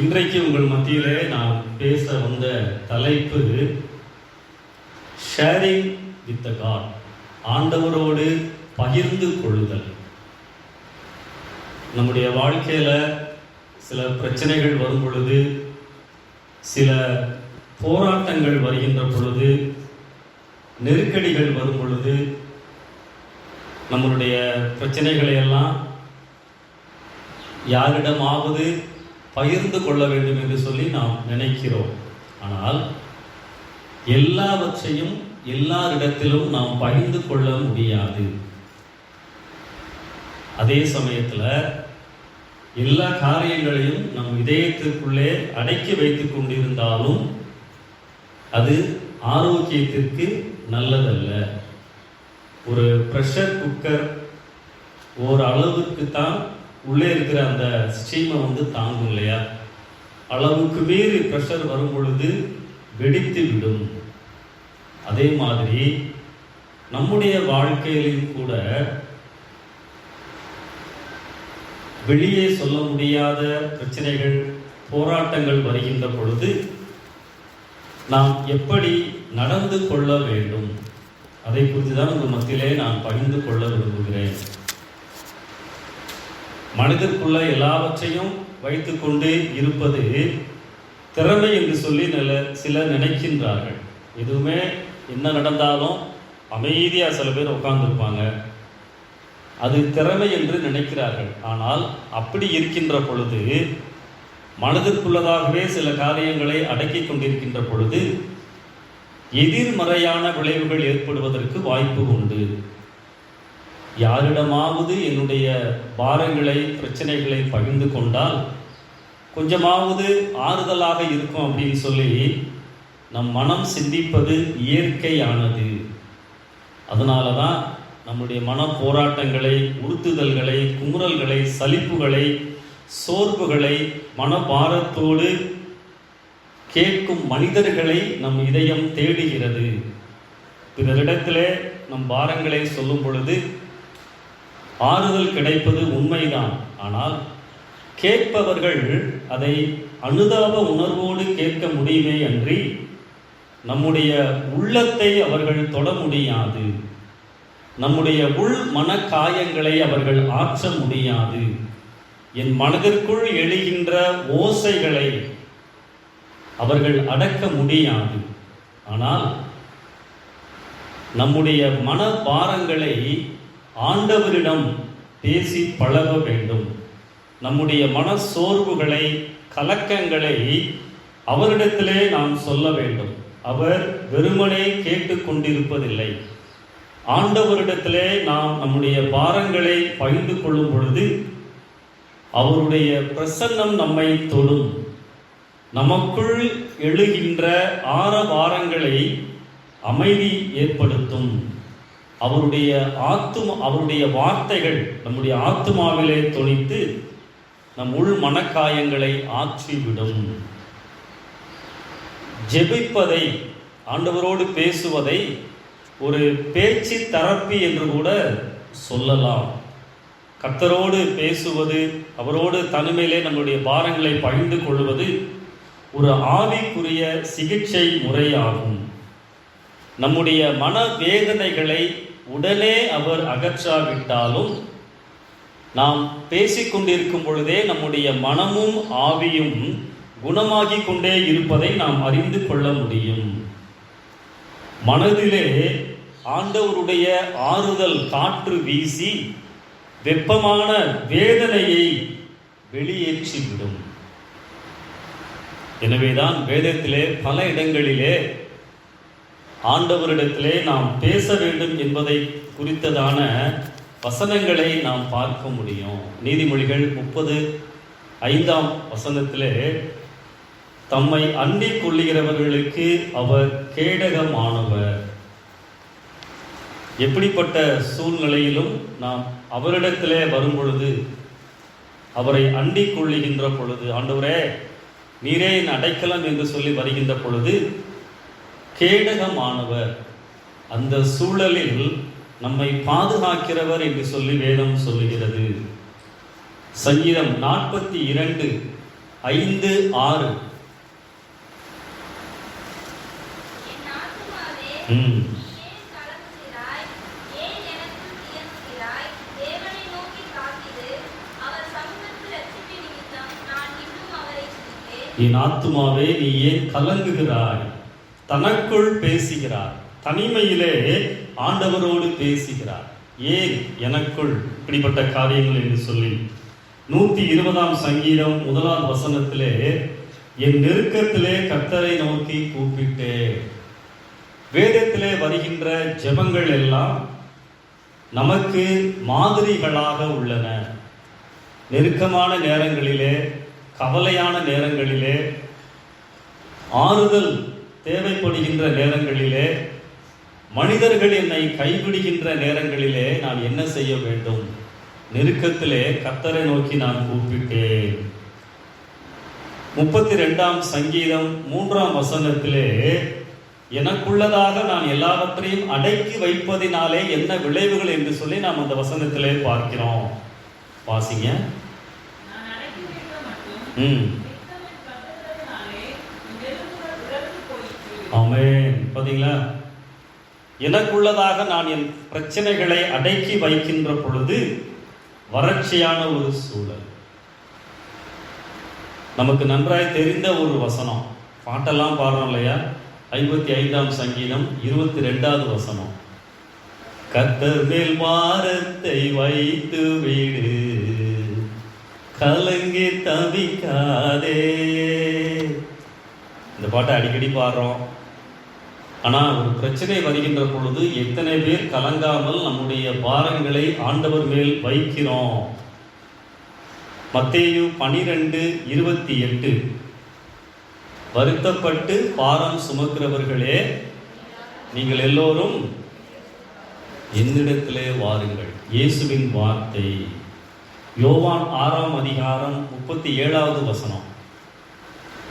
இன்றைக்கு உங்கள் மத்தியிலே நான் பேச வந்த தலைப்பு ஷேரிங் வித் காட் ஆண்டவரோடு பகிர்ந்து கொள்ளுதல். நம்முடைய வாழ்க்கையில் சில பிரச்சனைகள் வரும் பொழுது சில போராட்டங்கள் வருகின்ற பொழுது நெருக்கடிகள் வரும் பொழுது நம்மளுடைய பிரச்சனைகளை எல்லாம் யாரிடமாவது பகிர்ந்து கொள்ள வேண்டும் என்று சொல்லி நாம் நினைக்கிறோம். ஆனால் எல்லாவற்றையும் எல்லாரிடத்திலும் நாம் பகிர்ந்து கொள்ள முடியாது. அதே சமயத்தில் எல்லா காரியங்களையும் நம் இதயத்திற்குள்ளே அடக்கி வைத்துக் கொண்டிருந்தாலும் அது ஆரோக்கியத்திற்கு நல்லதல்ல. ஒரு ப்ரெஷர் குக்கர் ஓரளவுக்கு தான் உள்ளே இருக்கிற அந்த ஸ்டீமை வந்து தாங்கும் இல்லையா? அளவுக்கு மீறி ப்ரெஷர் வரும் பொழுது வெடித்து விடும். அதே மாதிரி நம்முடைய வாழ்க்கையிலும் கூட வெளியே சொல்ல முடியாத பிரச்சனைகள் போராட்டங்கள் வருகின்ற பொழுது நாம் எப்படி நடந்து கொள்ள வேண்டும்? அதை குறித்து தான் உங்கள் மத்தியிலே நான் பகிர்ந்து கொள்ள விரும்புகிறேன். மனிதருக்குள்ள எல்லாவற்றையும் வைத்துக்கொண்டு இருப்பது திறமை என்று சொல்லி நில சிலர் நினைக்கின்றார்கள். எதுவுமே என்ன நடந்தாலும் அமைதியாக சில பேர் உட்கார்ந்துருப்பாங்க. அது திறமை என்று நினைக்கிறார்கள். ஆனால் அப்படி இருக்கின்ற பொழுது மனதிற்குள்ளதாகவே சில காரியங்களை அடக்கி கொண்டிருக்கின்ற பொழுது எதிர்மறையான விளைவுகள் ஏற்படுவதற்கு வாய்ப்பு உண்டு. யாரிடமாவது என்னுடைய பாரங்களை பிரச்சனைகளை பகிர்ந்து கொண்டால் கொஞ்சமாவது ஆறுதலாக இருக்கும் அப்படின்னு சொல்லி நம் மனம் சிந்திப்பது இயற்கையானது. அதனால தான் நம்முடைய மன போராட்டங்களை உறுத்துதல்களை குமுறல்களை சலிப்புகளை சோர்வுகளை மனபாரத்தோடு கேட்கும் மனிதர்களை நம் இதயம் தேடுகிறது. பிறரிடத்திலே நம் பாரங்களை சொல்லும் பொழுது ஆறுதல் கிடைப்பது உண்மைதான். ஆனால் கேட்பவர்கள் அதை அனுதாப உணர்வோடு கேட்க முடியுமே அன்றி நம்முடைய உள்ளத்தை அவர்கள் தொட முடியாது. நம்முடைய உள் மனக்காயங்களை அவர்கள் ஆற்ற முடியாது. என் மனதிற்குள் எழுகின்ற ஓசைகளை அவர்கள் அடக்க முடியாது. ஆனால் நம்முடைய மன பாரங்களை ஆண்டவரிடம் பேசி பழக வேண்டும். நம்முடைய மன சோர்வுகளை கலக்கங்களை அவரிடத்திலே நாம் சொல்ல வேண்டும். அவர் வெறுமனே கேட்டுக்கொண்டிருப்பதில்லை. ஆண்டவரிடத்திலே நாம் நம்முடைய பாரங்களை பகிர்ந்து கொள்ளும் பொழுது அவருடைய பிரசன்னம் நம்மை தொடும். நமக்குள் எழுகின்ற ஆரவாரங்களை அமைதி ஏற்படுத்தும். அவருடைய ஆத்தும அவருடைய வார்த்தைகள் நம்முடைய ஆத்துமாவிலே தொனித்து நம் உள் மனக்காயங்களை ஆற்றிவிடும். ஜெபிப்பதை ஆண்டவரோடு பேசுவதை ஒரு பேச்சு தரப்பி என்று கூட சொல்லலாம். கத்தரோடு பேசுவது அவரோடு தனிமையிலே நம்முடைய பாரங்களை பகிர்ந்து கொள்வது ஒரு ஆவிக்குரிய சிகிச்சை முறையாகும். நம்முடைய மன வேதனைகளை உடனே அவர் அகற்றாவிட்டாலும் நாம் பேசிக்கொண்டிருக்கும் பொழுதே நம்முடைய மனமும் ஆவியும் குணமாகிக் கொண்டே இருப்பதை நாம் அறிந்து கொள்ள முடியும். மனதிலே ஆண்டவருடைய ஆறுதல் காற்று வீசி வெப்பமான வேதனையை வெளியேற்றிவிடும். எனவேதான் வேதத்திலே பல இடங்களிலே ஆண்டவரிடத்திலே நாம் பேச வேண்டும் என்பதை குறித்ததான வசனங்களை நாம் பார்க்க முடியும். நீதிமொழிகள் முப்பது ஐந்தாம் வசனத்திலே தம்மை அண்டி கொள்ளுகிறவர்களுக்கு அவர் கேடகமானவர். எப்படிப்பட்ட சூழ்நிலையிலும் நாம் அவரிடத்திலே வரும்பொழுது அவரை அண்டிக் கொள்ளுகின்ற பொழுது ஆண்டவரே நீரே என் அடைக்கலம் என்று சொல்லி வருகின்ற பொழுது கேடகமானவர். அந்த சூழலில் நம்மை பாதுகாக்கிறவர் என்று சொல்லி வேதம் சொல்லுகிறது. சங்கீதம் நாற்பத்தி இரண்டு ஐந்து ஆறு. என் ஆத்துமாவே நீ ஏன் கலங்குகிறாய். தனக்குள் பேசுகிறார். தனிமையிலே ஆண்டவரோடு பேசுகிறார். ஏன் எனக்குள்? இப்படிப்பட்ட காரியங்கள் என்று சொல்லி. நூத்தி இருபதாம் சங்கீதம் முதலாம் வசனத்திலே என் நெருக்கத்திலே கத்தரை நோக்கி கூப்பிட்டேன். வேதத்திலே வருகின்ற ஜெபங்கள் எல்லாம் நமக்கு மாதிரிகளாக உள்ளன. நெருக்கமான நேரங்களிலே கவலையான நேரங்களிலே ஆறுதல் தேவைப்படுகின்ற நேரங்களிலே மனிதர்கள் என்னை கைவிடுகின்ற நேரங்களிலே நான் என்ன செய்ய வேண்டும்? நெருக்கத்திலே கர்த்தரை நோக்கி நான் கூப்பிட்டேன். முப்பத்தி ரெண்டாம் சங்கீதம் மூன்றாம் வசனத்திலே எனக்குள்ளதாக நான் எல்லாவற்றையும் அடக்கி வைப்பதினாலே என்ன விளைவுகள்? என்று சொல்லி நாம் அந்த வசனத்திலே பார்க்கிறோம். வாசிங்க. ம். ஆமேன். பார்த்தீங்களா எனக்குள்ளதாக நான் என் பிரச்சனைகளை அடக்கி வைக்கின்ற பொழுது வறட்சியான ஒரு சூழல். நமக்கு நன்றாய் தெரிந்த ஒரு வசனம். பாட்டெல்லாம் பாடுறோம் இல்லையா? ஐம்பத்தி ஐந்தாம் சங்கீதம் இருபத்தி ரெண்டாவது வசனம். கத்தர் மேல் வாரத்தை வைத்து வீடு கலங்கி தவிக்காதே. இந்த பாட்டை அடிக்கடி பாடுறோம். ஆனால் ஒரு பிரச்சனை வருகின்ற பொழுது எத்தனை பேர் கலங்காமல் நம்முடைய பாரங்களை ஆண்டவர் மேல் வைக்கிறோம்? மத்தேயு பனிரெண்டு இருபத்தி எட்டு. வருத்தப்பட்டு பாரம் சுமக்கிறவர்களே நீங்கள் எல்லோரும் என்னிடத்திலே வாருங்கள். இயேசுவின் வார்த்தை. யோவான் ஆறாம் அதிகாரம் முப்பத்தி ஏழாவது வசனம்.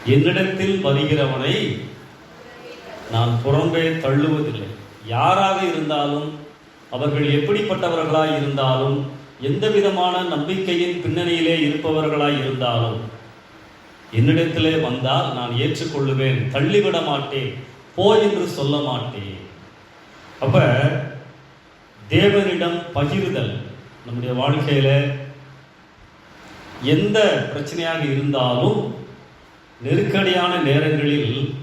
என்னிடத்தில் வருகிறவனை நான் புறம்பே தள்ளுவதில்லை. யாராக இருந்தாலும் அவர்கள் எப்படிப்பட்டவர்களாய் இருந்தாலும் எந்த விதமான நம்பிக்கையின் பின்னணியிலே இருப்பவர்களாய் இருந்தாலும் என்னிடத்திலே வந்தால் நான் ஏற்றுக்கொள்ளுவேன் தள்ளிவிட மாட்டேன் போ என்று சொல்ல மாட்டேன். அப்ப தேவனிடம் பகிர்தல் நம்முடைய வாழ்க்கையில எந்த பிரச்சனையாக இருந்தாலும் நெருக்கடியான நேரங்களில்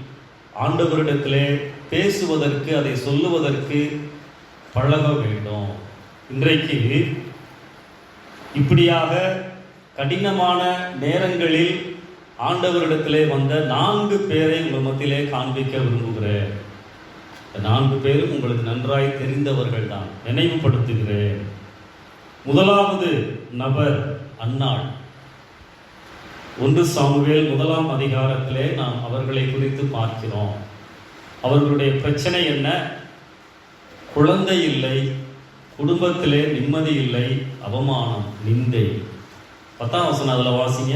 ஆண்டவரிடத்திலே பேசுவதற்கு அதை சொல்லுவதற்கு பழக வேண்டும். இன்றைக்கு இப்படியாக கடினமான நேரங்களில் ஆண்டவரிடத்திலே வந்த நான்கு பேரை உங்கள் மத்தியிலே காண்பிக்க விரும்புகிறேன். நான்கு பேரும் உங்களுக்கு நன்றாய் தெரிந்தவர்கள் தான் நினைவுபடுத்துகிறேன். முதலாவது நபர் அன்னாள். ஒன்று சாமுவேல் முதலாம் அதிகாரத்திலே நாம் அவர்களை குறித்து பார்க்கிறோம். அவர்களுடைய பிரச்சனை என்ன? குழந்தை இல்லை குடும்பத்திலே நிம்மதி இல்லை அவமானம் நிந்தை. பத்தாம் வசனம் அதில் வாசிங்க.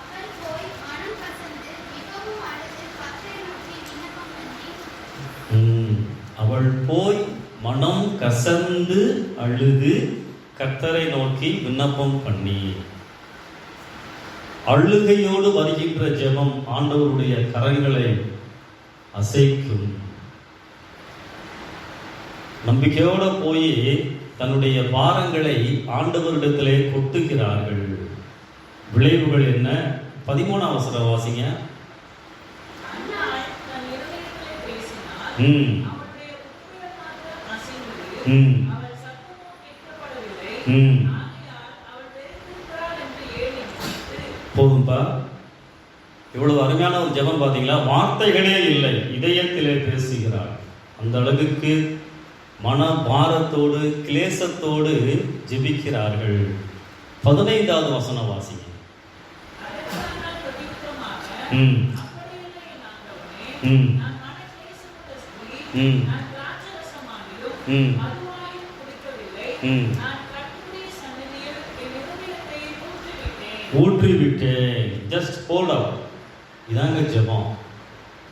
அவள் போய் மனம் கசந்து அழுது கர்த்தரை நோக்கி விண்ணப்பம் பண்ணி ம், அவள் போய் மனம் கசந்து அழுது கர்த்தரை நோக்கி விண்ணப்பம் பண்ணி அழுகையோடு வருகின்ற ஜெபம் ஆண்டவருடைய கரங்களை அசைக்கும் நம்பிக்கையோட போய் தன்னுடைய பாரங்களை ஆண்டவரிடத்திலே கொட்டுகிறார்கள் விளைவுகள் என்ன பதிமூணாம் அவசர வாசிங்க. ம். ம். ம் ஆகையால் அவள் வெறுத்திருக்கிறாள் என்று ஏழி நினைத்து, போதும்பா? இவ்வளவு அருமையான ஒரு ஜெபம் பார்த்தீங்களா? வார்த்தைகளே இல்லை இதயத்திலே பேசுகிறார். அந்த அளவுக்கு மன பாரத்தோடு கிளேசத்தோடு ஜெபிக்கிறார்கள். பதினைந்தாவது வசனம் வாசிங்க. ம். ம். ம். ம். ம் நான் கர்த்தருடைய சந்நிதியில் என் இருதயத்தை ஊற்றிவிட்டேன். ஊற்றி விட்டேன் ஜஸ்ட் ஹோல்ட் அவுட் இதாங்க ஜெபம்.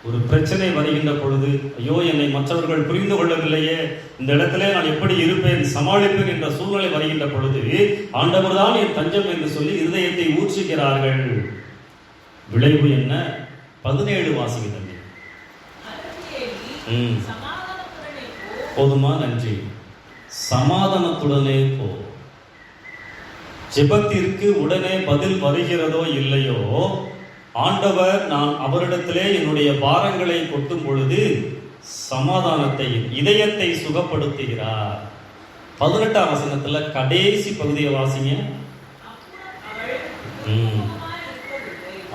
ஒரு பிரச்சனை வருகின்ற பொழுது ஐயோ என்னை மற்றவர்கள் புரிந்து கொள்ளவில்லையே இந்த இடத்திலே நான் எப்படி இருப்பேன் சமாளிப்பேன் என்ற சூழ்நிலை வருகின்ற பொழுது ஆண்டவர் தான் என் தஞ்சம் என்று சொல்லி இருதயத்தை ஊற்றுகிறார்கள். விளைவு என்ன? பதினேழு வாசிக்க தம்பி அதற்கு ஏலி, ம். சமாதானத்துடனே போ, போதுமா? நன்றி. சமாதானத்துடனே போ. ஜெபத்திற்கு உடனே பதில் வருகிறதோ இல்லையோ ஆண்டவர் நான் அவரிடத்திலே என்னுடைய பாரங்களை கொட்டும் பொழுது சமாதானத்தை இதயத்தை சுகப்படுத்துகிறார். பதினெட்டாம் வசனத்துல கடைசி பகுதியை வாசிங்க.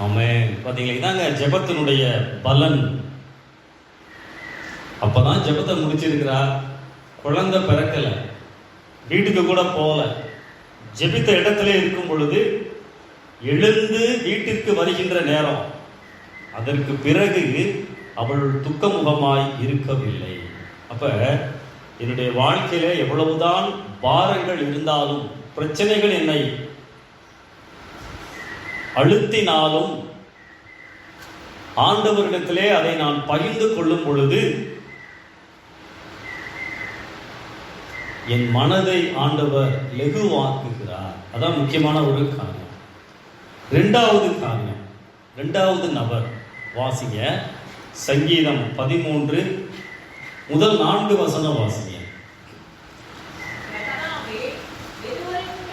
ஆமே பார்த்தீங்களா இதாங்க ஜெபத்தினுடைய பலன். அப்பதான் ஜெபத்தை முடிச்சிருக்கிறா குழந்தை பிறக்கல. வீட்டுக்கு கூட போகலை. ஜெபித்த இடத்துல இருக்கும் பொழுது எழுந்து வீட்டிற்கு வருகின்ற நேரம். அதற்கு பிறகு அவள் துக்கமுகமாய் இருக்கவில்லை. அப்ப என்னுடைய வாழ்க்கையில எவ்வளவுதான் பாரங்கள் இருந்தாலும் பிரச்சனைகள் என்னை அழுத்தினாலும் ஆண்டவரிடத்திலே அதை நான் பகிர்ந்து கொள்ளும் பொழுது என் மனதை ஆண்டவர் லெகுவாக்குகிறார். அதான் முக்கியமான ஒரு காரியம். ரெண்டாவது காரியம் ரெண்டாவது நபர். வாசிங்க. சங்கீதம் பதிமூன்று முதல் நான்கு வசனம் வாசிங்க. கர்த்தாவே, எதுவரைக்கும்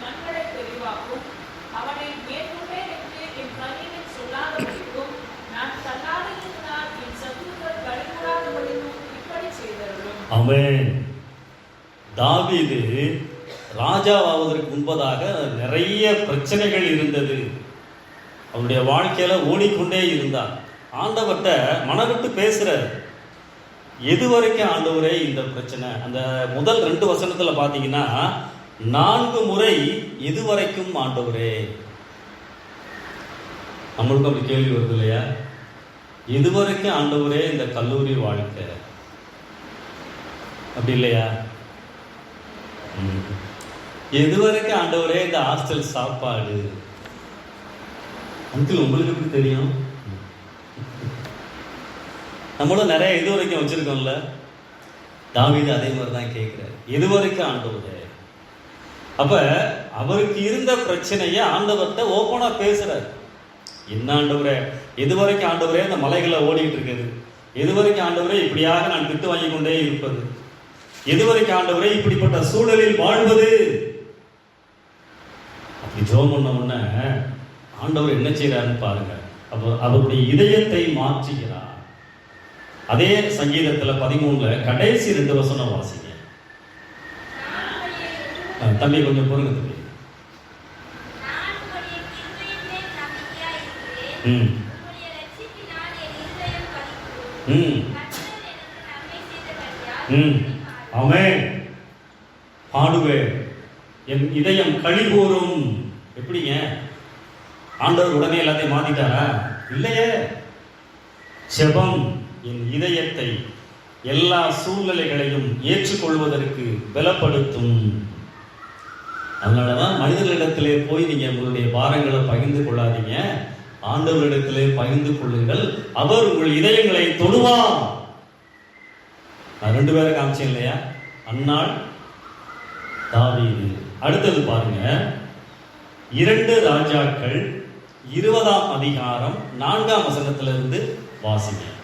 கண்களை தெளிவாக்கும். அவனை தாவீது ராஜாவாவதற்கு முன்பதாக நிறைய பிரச்சனைகள் இருந்தது. அவனுடைய வாழ்க்கையில ஓடிக்கொண்டே இருந்தான். ஆண்டவர்கிட்ட மனவிட்டு பேசுறார். எது வரைக்கும் ஆண்டவரே இந்த பிரச்சனை அந்த முதல் ரெண்டு வசனத்துல பாத்தீங்கன்னா நான்கு முறை எது வரைக்கும் ஆண்டவரே. நம்மளுக்கும் அப்படி கேள்வி வருது இல்லையா? எது வரைக்கும் ஆண்டவரே இந்த கல்லூரி வாழ்க்கை? அப்படி இல்லையா? ம். எது வரைக்கும் ஆண்டவரே இந்த ஹாஸ்டல் சாப்பாடு? அங்கிள் உங்களுக்கு எப்படி தெரியும்? நம்மளும் நிறைய இது வரைக்கும் வச்சிருக்கோம்ல. தாவீது அதே மாதிரி தான் கேட்குறாரு. இது வரைக்கும் ஆண்டவரே? அப்ப அவருக்கு இருந்த பிரச்சனையை ஆண்டவர்கிட்ட ஓப்பனா பேசுறார். என்ன ஆண்டவரே? இது வரைக்கும் ஆண்டவரே அந்த மலைகளை ஓடிட்டு இருக்குது? இது வரைக்கும் ஆண்டவரே இப்படியாக நான் திட்டு வாங்கி கொண்டே இருப்பது? இது வரைக்கும் ஆண்டவரே இப்படிப்பட்ட சூழலில் வாழ்வது? அப்படி ஜோம் பண்ண உடனே ஆண்டவர் என்ன செய்யறாருன்னு பாருங்க. அப்போ அவருடைய இதயத்தை மாற்றுகிறார். அதே சங்கீதத்தில் பதிமூணுல கடைசி ரெண்டு வசனம் வாசிங்க. தம்பி கொஞ்சம் பொறுங்க தம்பி. ம். ம். ம். அவே பாடுவேன். என் இதயம் கழிவுறும் எப்படிங்க? ஆண்டவர் உடனே எல்லாத்தையும் மாத்திட்டாரா? இல்லையே. செபம். என் இதயத்தை எல்லா சூழ்நிலைகளையும் ஏற்றுக்கொள்வதற்கு பலப்படுத்தும். அதனாலதான் மனிதர்களிடத்திலே போய் நீங்க உங்களுடைய பாரங்களை பகிர்ந்து கொள்ளாதீங்க. ஆண்டவரிடத்திலே பகிர்ந்து கொள்ளுங்கள். அவர் உங்கள் இதயங்களை தொடுவார். நான் ரெண்டு பேரை காமிச்சேன் இல்லையா? அன்னாள் தாவீது. அடுத்தது பாருங்க. இரண்டு ராஜாக்கள் இருபதாம் அதிகாரம் நான்காம் வசனத்திலிருந்து வாசிங்க.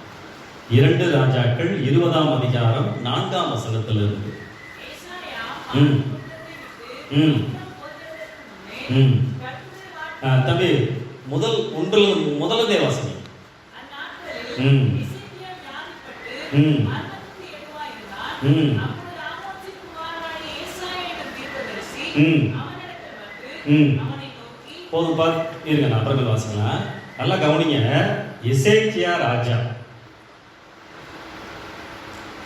இரண்டு ராஜாக்கள் இருபதாம் அதிகாரம் நான்காம் வசனத்தில் இருந்து ம். ம். ம் ஆ, தம்பி முதல் ஒன்றில் முதலதே வசனம் ம். ம். ம். ம். ம் போதும் பார்த்து இருங்க நான் அப்புறமேல் வாசிக்கலாம் நல்லா கவனிங்க இசைக்கியா ராஜா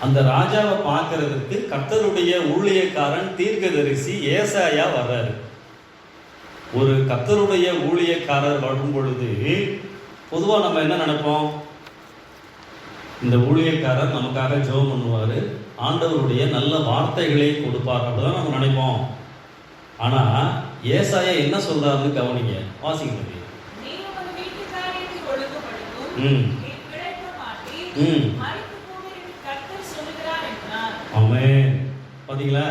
அந்த ராஜாவை பார்க்கறதுக்கு கர்த்தருடைய ஊழியக்காரன் தீர்க்கதரிசி ஏசாயா வர்றாரு ஒரு கர்த்தருடைய ஊழியக்காரர் வரும் பொழுது பொதுவாக நம்ம என்ன நினைப்போம் இந்த ஊழியக்காரர் நமக்காக ஜெபம் பண்ணுவார் ஆண்டவருடைய நல்ல வார்த்தைகளை கொடுப்பார் அப்படிதான் நம்ம நினைப்போம் ஆனா ஏசாயா என்ன சொல்றாருன்னு கவனிங்க ஒழுங்குபடுத்தும். ம். ம். பாத்தீங்களா?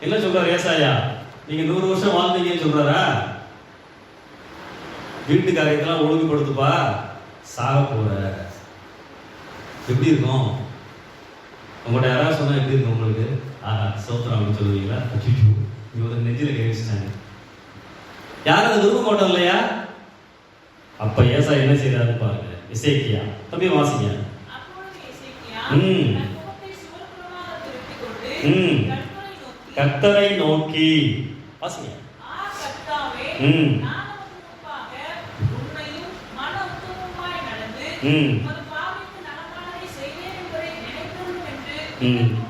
என்ன சொல்றாரு ஏசாயா? நீங்க நூறு வருஷம் வாழ்ந்தீங்கன்னு சொல்றாரா? வீட்டு காரியத்தெல்லாம் ஒழுங்குபடுத்துப்பா. சாக போற. எப்படி இருக்கும்? உங்கள்ட்ட யாராவது சொன்னா எப்படி இருக்கும் உங்களுக்கு? ஆஹா சோத்திரம் அப்படின்னு சொல்லுவீங்களா? அச்சோ இவங்க நெஞ்சில கேவிச்சிட்டாங்க யாரும் அதை விரும்ப மாட்டோம் இல்லையா? அப்ப ஏசா என்ன செய்யறாரு பாருங்க. இசைக்கியா தம்பி வாசிங்க. ம். தன் முகத்தை சுவர்புறமாக திருப்பிக் கொண்டு ம். கர்த்தரை நோக்கி, நோக்கி வாசிங்க. ம். ம். ம். விண்ணப்பம்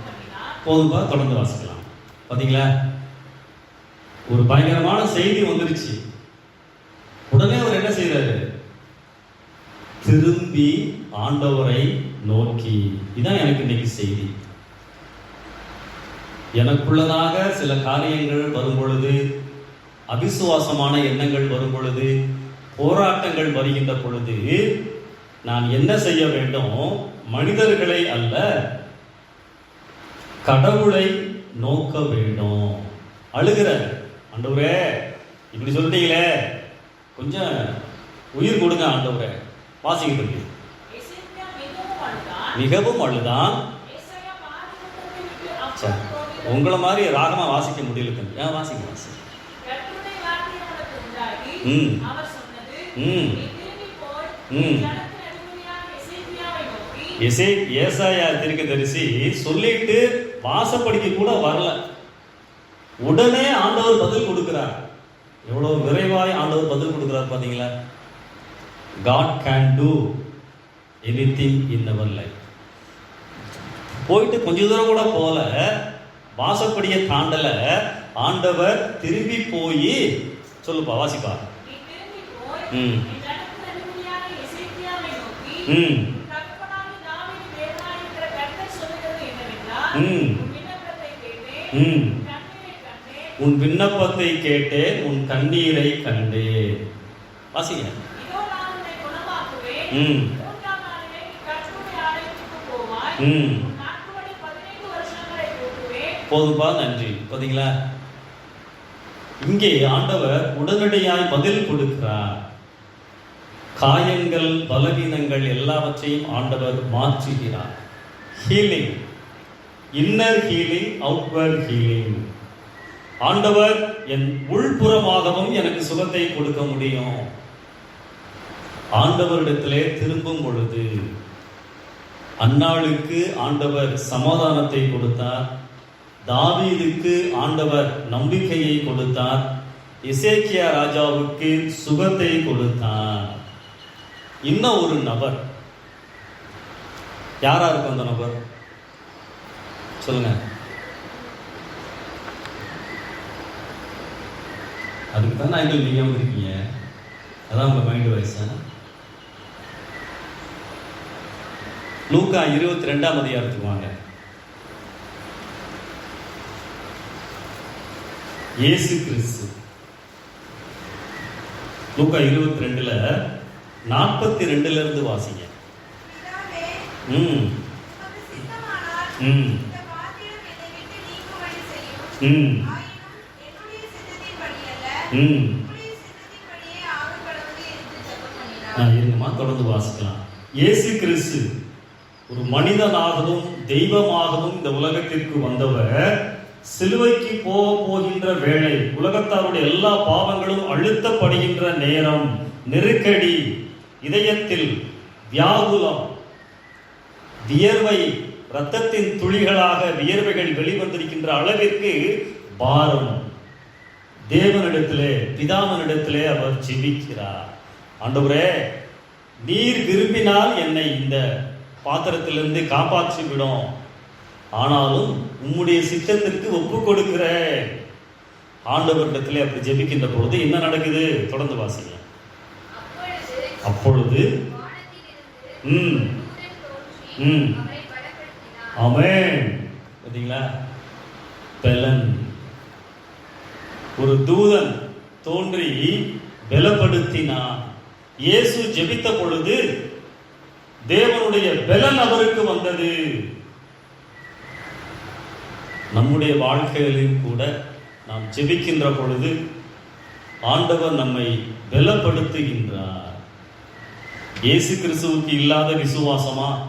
போதும்பா தொடர்ந்து வாசிக்கலாம். பார்த்தீங்களா ஒரு பயங்கரமான செய்தி வந்துருச்சு. உடனே அவர் என்ன செய்யறாரு திரும்பி ஆண்டவரை நோக்கி. இதான் எனக்கு இன்னைக்கு செய்தி. எனக்குள்ளதாக சில காரியங்கள் வரும் பொழுது அவிசுவாசமான எண்ணங்கள் வரும் பொழுது போராட்டங்கள் வருகின்ற பொழுது நான் என்ன செய்ய வேண்டும்? மனிதர்களை அல்ல கடவுளை நோக்க வேண்டும். அழுகிற ஆண்டவரே இப்படி சொல்லிட்டீங்களே. கொஞ்சம் உயிர் கொடுங்க ஆண்டவரே. வாசிக்கிட்டு இருக்கு. மிகவும் அழுதான். சரி. உங்களை மாதிரி ராகமா வாசிக்க முடியல தம்பி. ஏன் வாசிக்க வாசி ம். ம். ம். எசே ஏசாயா தீர்க்கதரிசி சொல்லிட்டு வாசப்படிக்கு கூட வரல. உடனே ஆண்டவர் பதில் கொடுக்கிறார். எவ்வளவு விரைவாய் ஆண்டவர் பதில் கொடுக்கிறார் பாத்தீங்களா God can do anything in our life போயிட்டு கொஞ்ச தூரம் கூட போல வாசப்படியை தாண்டல ஆண்டவர் திரும்பி போய் சொல்லுப்பா வாசிப்பா ம். ம் ம். உன் விண்ணப்பத்தை கேட்டேன், ம் உன் விண்ணப்பத்தை கேட்டேன் கண்ணீரை கண்டேன் வாசிங்க. ம். ம் போதும்பா நன்றி. பார்த்தீங்களா இங்கே ஆண்டவர் உடனடியாய் பதில் கொடுக்கிறார். காயங்கள் பலவீனங்கள் எல்லாவற்றையும் ஆண்டவர் மாற்றுகிறார். Healing inner healing outward healing ஆண்டவர் என் உள்புறமாகவும் எனக்கு சுகத்தை கொடுக்க முடியும். ஆண்டவரிடத்திலே திரும்பும் பொழுது அன்னாளுக்கு ஆண்டவர் சமாதானத்தை கொடுத்தார். தாவீதுக்கு ஆண்டவர் நம்பிக்கையை கொடுத்தார். இசேக்கியா ராஜாவுக்கு சுகத்தை கொடுத்தார். இன்னும் ஒரு நபர். யாரா இருக்கும் அந்த நபர்? சொல்லுங்க. அதுக்கு தான் நான் நீங்கள் நீங்க வந்திருக்கீங்க அதான் உங்க மைண்ட் வாய்ஸா லூக்கா இருபத்தி ரெண்டாம் அதிகாரத்துக்கு வாங்க. இயேசு கிறிஸ்து லூக்கா இருபத்தி ரெண்டுல நாற்பத்தி ரெண்டுல இருந்து வாசிங்க. ம். ம். ம். ம். இருங்கம்மா தொடர்ந்து வாசிக்கலாம். இயேசு கிறிஸ்து ஒரு மனிதனாகவும் தெய்வமாகவும் இந்த உலகத்திற்கு வந்தவர் சிலுவைக்கு போக போகின்ற வேளை உலகத்தாருடைய எல்லா பாவங்களும் அழுத்தப்படுகின்ற நேரம். நெருக்கடி இதயத்தில் வியாகுலம் வியர்வை இரத்தத்தின் துளிகளாக வியர்வைகள் வெளிவந்திருக்கின்ற அளவிற்கு பாரம். தேவனிடத்திலே பிதாமனிடத்திலே அவர் ஜெபிக்கிறார். ஆண்டவரே நீர் விரும்பினால் என்னை இந்த பாத்திரத்திலிருந்து காப்பாற்றிவிடும். ஆனாலும் உம்முடைய சித்தத்திற்கு ஒப்பு கொடுக்கிற ஆண்டவரிடத்தில் அப்படி ஜெபிக்கின்ற பொழுது என்ன நடக்குது? தொடர்ந்து வாசிங்க அப்பொழுது ம் ம். அவரை பார்த்தீங்களா? பெலன். ஒரு தூதன் தோன்றி பலப்படுத்தினான். இயேசு ஜெபித்த பொழுது தேவனுடைய பெலன் அவருக்கு வந்தது. நம்முடைய வாழ்க்கையிலும் கூட நாம் ஜெபிக்கின்ற பொழுது ஆண்டவர் நம்மை பலப்படுத்துகின்றார். இயேசு கிறிஸ்துவுக்கு இல்லாத விசுவாசமா?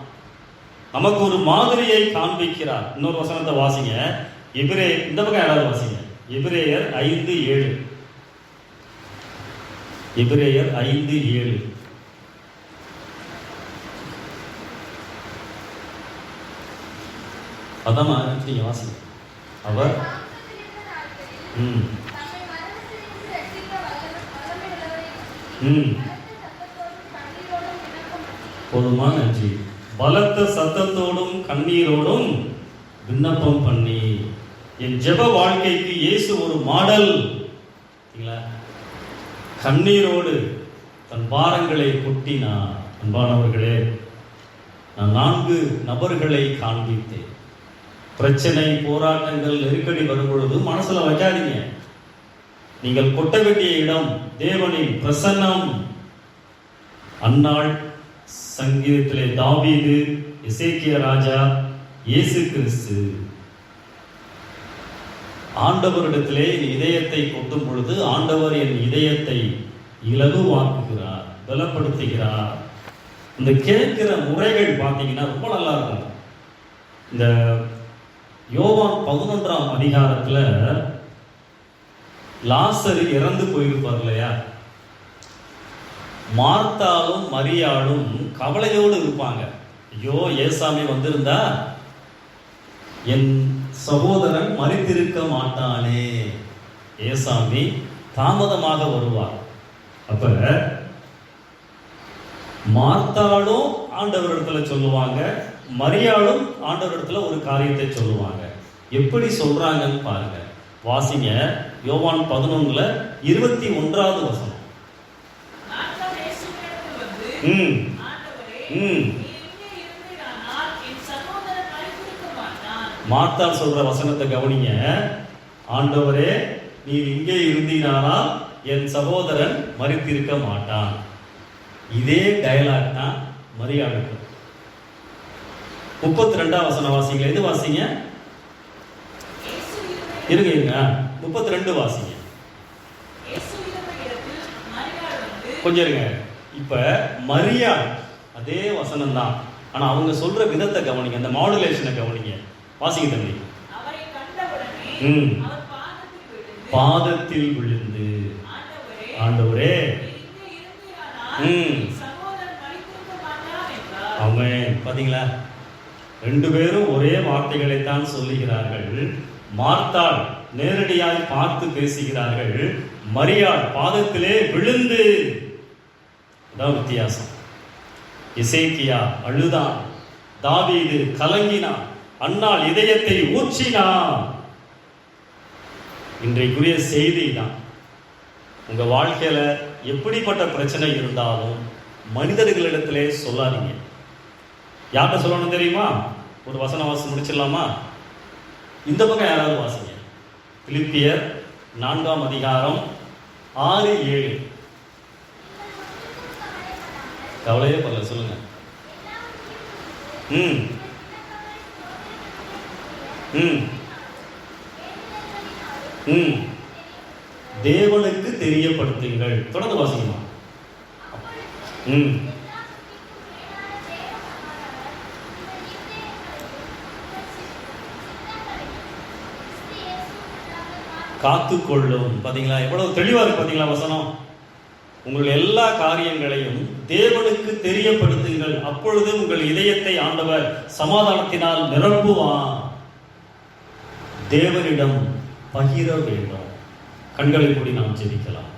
நமக்கு ஒரு மாதிரியை காண்பிக்கிறார். இன்னொரு வசனத்தை வாசிங்க. எபிரே இந்த பக்கம் யாராவது வாசிங்க. எபிரேயர் ஐந்து ஏழு. எபிரேயர் ஐந்து ஏழு. அதான் நீங்க வாசிங்க. அவர் ம் ம். நோக்கி பலத்த சத்தத்தோடும் கண்ணீரோடும் விண்ணப்பம் பண்ணி போதுமா நன்றி பலத்த சத்தத்தோடும் கண்ணீரோடும் விண்ணப்பம் பண்ணி. என் ஜெப வாழ்க்கைக்கு இயேசு ஒரு மாடல்? கண்ணீரோடு தன் பாரங்களை கொட்டினார். அன்பானவர்களே நான் நான்கு நபர்களை காண்பித்தேன். பிரச்சனை போராட்டங்கள் நெருக்கடி வரும் பொழுது மனசுல வைக்காதீங்க. நீங்கள் கொட்ட வேண்டிய இடம் தேவனின் பிரசன்னம். அன்னாள் சங்கீதத்திலே தாவீது இசைக்கிய ராஜா இயேசு கிறிஸ்து. ஆண்டவரிடத்திலே என் இதயத்தை கொட்டும் பொழுது ஆண்டவர் என் இதயத்தை இலகுவாக்குகிறார் பலப்படுத்துகிறார். இந்த கேட்கிற முறைகள் பார்த்தீங்கன்னா ரொம்ப நல்லா இருக்கும். இந்த யோவான் பதினொன்றாம் அதிகாரத்தில் லாசரு இறந்து போயிருப்பார் இல்லையா? மார்த்தாலும் மரியாளும் கவலையோடு இருப்பாங்க. ஐயோ ஏசாமி வந்திருந்தா? என் சகோதரன் மறித்திருக்க மாட்டானே. ஏசாமி தாமதமாக வருவார். அப்ப மார்த்தாலும் ஆண்டவரிடத்துல சொல்லுவாங்க மரியாளும் ஆண்டவரிடத்துல ஒரு காரியத்தை சொல்லுவாங்க. எப்படி சொல்றாங்கன்னு பாருங்க. வாசிங்க. யோவான் பதினொன்னுல இருபத்தி ஒன்றாவது வசனம். ம். ம். மாத்தா சொல்ற வசனத்தை கவனிங்க. ஆண்டவரே நீ இங்கே இருந்தீனானா என் சகோதரன் மறித்திருக்க மாட்டான். இதே டயலாக் தான் மரியாளுக்கு முப்பத்தி ரெண்டாம் வசனம் வாசிங்க. எது வாசிங்க? இருங்க இருங்க. முப்பத்தி ரெண்டு வாசிங்க. கொஞ்சம் இருங்க. இப்ப மரியாள் அதே வசனம் தான் ஆனா அவங்க சொல்ற விதத்தை கவனிங்க. அந்த மாடுலேஷனை கவனிங்க. வாசிங்க தம்பி. ம். பாதத்தில் விழுந்து. ஆண்டவரே. ம். அவன் பார்த்தீங்களா ரெண்டு பேரும் ஒரே வார்த்தைகளை தான் சொல்லுகிறார்கள். மார்த்தாள் நேரடியாய் பார்த்து பேசுகிறார்கள். மரியாள் பாதத்திலே விழுந்து. அதான் வித்தியாசம். இசைக்கியா அழுதான். தாவீது கலங்கினான். அண்ணால் இதயத்தை ஊற்றினான். இன்றைக்குரிய செய்தி தான் உங்க வாழ்க்கையில எப்படிப்பட்ட பிரச்சனை இருந்தாலும் மனிதர்களிடத்திலே சொல்லாதீங்க. யார்கிட்ட சொல்லணும் தெரியுமா? ஒரு வசன வாசி முடிச்சிடலாமா? இந்த பக்கம் யாராவது வாசிங்க. பிலிப்பியர் நான்காம் அதிகாரம் ஆறு ஏழு. கவலையே பரல சொல்லுங்க. ம். ம். ம். தேவனுக்கு தெரியப்படுத்துங்கள். தொடர்ந்து வாசிக்கணும். ம். காத்துக்கொள்ளும். பார்த்தீங்களா எவ்வளவு தெளிவாக இருக்கு பார்த்தீங்களா வசனம்? உங்கள் எல்லா காரியங்களையும் தேவனுக்கு தெரியப்படுத்துங்கள். அப்பொழுது உங்கள் இதயத்தை ஆண்டவர் சமாதானத்தினால் நிரப்புவான் தேவனிடம் பகிர வேண்டும். கண்களை கூடி நாம் ஜெபிக்கலாம்.